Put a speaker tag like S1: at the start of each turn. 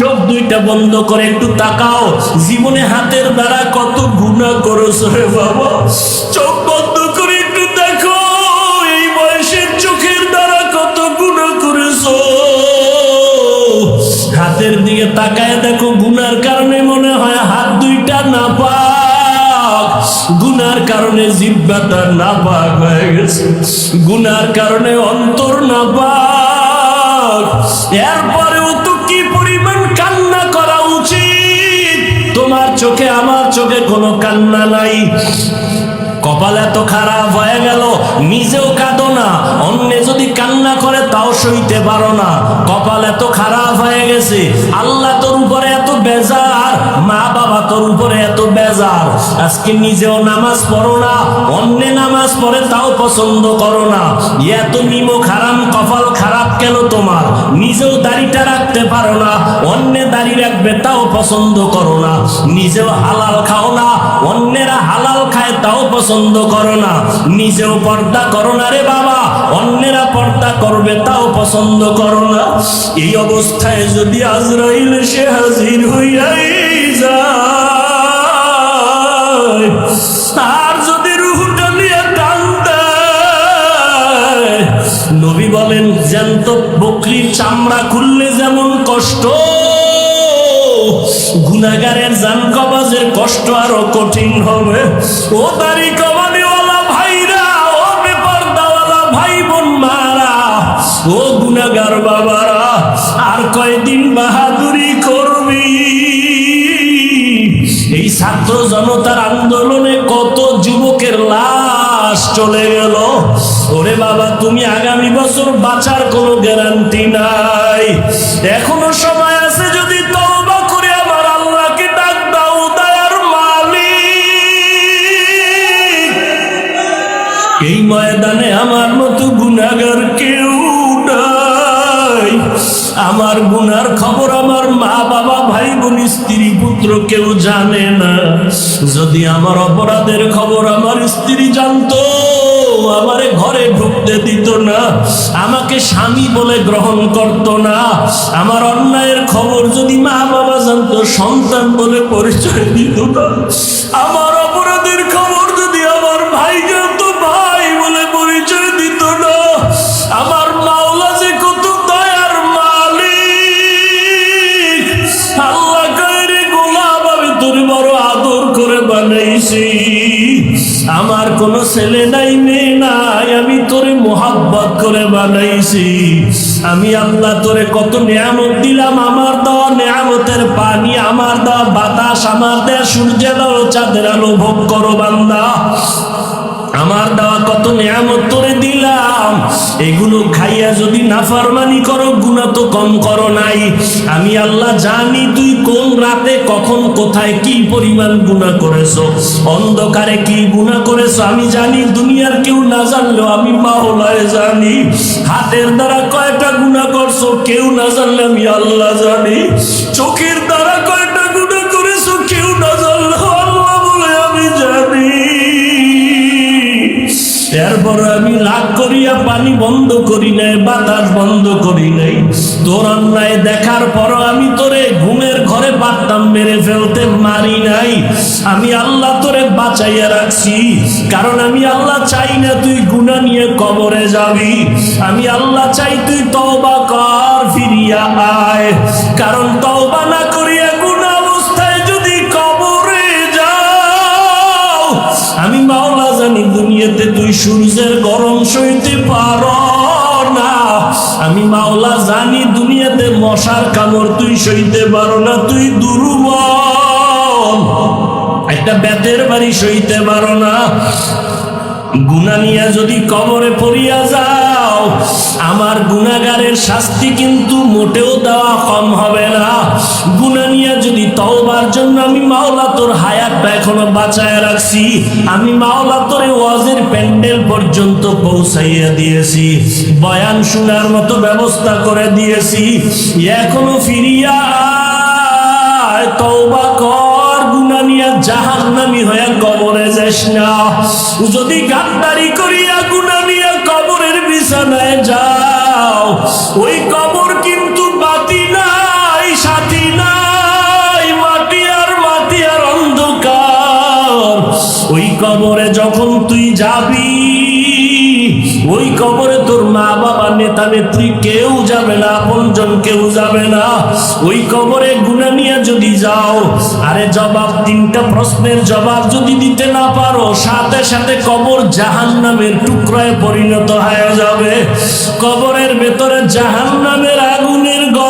S1: চোখ দুইটা বন্ধ করে একটু তাকাও। জীবনে হাতের দ্বারা কত গুণা করেছ রে বাবা। চোখ বন্ধ করে একটু দেখো এই বয়সের চোখের দ্বারা কত গুণা করেছ হাতের দিকে তাকায় দেখো গুনার কারণে মনে হয় হাত দুইটা না পাক গুনার কারণে জিব্বাটা না পাক হয়ে গেছে। গুনার কারণে অন্তর না পাক এরপরেও তো কি পরিমাণ চোখে আমার চোখে কোনো কান্না নাই। কপাল এত খারাপ হয়ে গেল, নিজেও কাঁদো না, অন্যে যদি কান্না করে তাও সইতে পারো না। কপাল এত খারাপ হয়ে গেছে, আল্লাহ তোর উপরে এত বেজার, মা বাবা তোর উপরে এত বেজার। আজকে নিজেও নামাজ পড়ো না, অন্যে নামাজ পড়ে তাও পছন্দ করো না। এত নিমো খারাপ কপাল খারাপ কেন তোমার? নিজেও দাড়িটা রাখতে পারো না, অন্যে দাড়ি রাখবে তাও পছন্দ করো না। নিজেও হালাল খাও না, অন্যেরা হালাল খায় তাও পছন্দ করো না। নিজেও পর্দা করো না রে বাবা, অন্যেরা পর্দা করবে তাও পছন্দ করো না। এই অবস্থায় যদি আজরাইল সে হাজির হইয়াই যায় জ্যান্ত বকরির চামড়া খুললে যেমন কষ্ট গুনাগারের জান কবাজের কষ্ট আরও কঠিন হবে। ও দাড়ি কমানিওয়ালা ভাইরা, ও বেপরদাওয়ালা ভাই বোন মারা, ও গুনাগার বাবারা, আর কয়দিন বাহাদুরি করবি? এই ছাত্র জনতার আন্দোলনে কত যুবকের লাশ চলে গেল। ওরে বাবা, তুমি আগামী বছর বাঁচার কোনো গ্যারান্টি নাই। এখনও সময় আছে যদি তওবা করে আমার আল্লাহকে ডাক দাও, দয়ার মালিক। এই ময়দানে আমার মতো গুনাগার কেউ নাই। আমার গুনার খবর আমার মা বাবা, ভাই বোন, স্ত্রী, পুত্র কেউ জানে না। যদি আমার অপরাধের খবর আমার স্ত্রী জানতো আমারে ঘরে ঢুকতে দিত না। আমাকে স্বামী বলে গ্রহণ করত না। আমার অন্যায়ের খবর যদি মা বাবা জানতো, সন্তান বলে পরিচয় দিত না। আমার বানাইছি আমার কোনো ছেলে নাই, মেয়ে নাই, আমি তোরে মোহাব্বত করে বানাইছি। আমি আল্লাহ তোরে কত নিয়ামত দিলাম, আমার দেওয়া নিয়ামতের পানি, আমার দেওয়া বাতাস, আমার দেওয়া সূর্যের আলো, চাঁদের আলো ভোগ করো বান্দা। আমার দেওয়া কত নিয়ামত তোরে দিলাম। এগুলো খাইয়া যদি নাফরমানি করো গুণা তো কম করো নাই। আমি আল্লাহ জানি তুই কোন রাতে কখন, কোথায়, কি পরিমাণ গুণা করেছ? অন্ধকারে কি গুণা করেছ? আমি জানি, দুনিয়ার কেউ না জানলেও আমি মাওলায় জানি। হাতের দ্বারা কয়টা গুণা করছ? কেউ না জানলে আমি আল্লাহ জানি। চোখের এরপর আমি রাগ করিয়া পানি বন্ধ করি নাই, বাতাস বন্ধ করি নাই। তোর অন্যায় দেখার পর আমি তোরে ঘুমের ঘরে পারতাম মেরে ফেলতে মারি নাই। আমি আল্লাহ তোরে বাঁচাইয়া রাখছি, কারণ আমি আল্লাহ চাই না তুই গুণা নিয়ে কবরে যাবি। আমি আল্লাহ চাই তুই তওবা কর, ফিরিয়া আয়। কারণ তওবা না সূর্যের গরম সইতে পারো না। আমি মাওলা জানি দুনিয়াতে মশার কামড় তুই সইতে পারো না, তুই দুর্বল। একটা বেতের বাড়ি সইতে পারো না। গুনা নিয়ে যদি কবরে পড়িয়া যাও, আমার গুনাগারের শাস্তি কিন্তু মোটেও দেওয়া কম হবে না। গুনা নিয়ে তওবার জন্য আমি মাওলা তোর হায়াতটা এখনও বাঁচায় রাখছি। আমি মাওলা তোর ওয়াজের প্যান্ডেল পর্যন্ত পৌঁছাইয়া দিয়েছি। বয়ান শোনার মতো ব্যবস্থা করে দিয়েছি। এখনও ফিরিয়া তওবা কর, গুনা নিয়া জাহান নামি হয়ে কবরে যাস না। যদি গাদ্দারি করিয়া কবরে যখন তুই যাবি, ওই কবরে তোর মা বাবা, নেতা নেত্রী কেউ যাবে না, আপনজন কেউ যাবে না। ওই কবরে গুণা নিয়ে যদি যাও, আরে জবাব, তিনটা প্রশ্নের জবাব যদি দিতে না পারো, সাথে সাথে কবর জাহান নামের টুকরায় পরিণত হয়ে যাবে। কবরের ভেতরে জাহান নামের আগুনের গল্প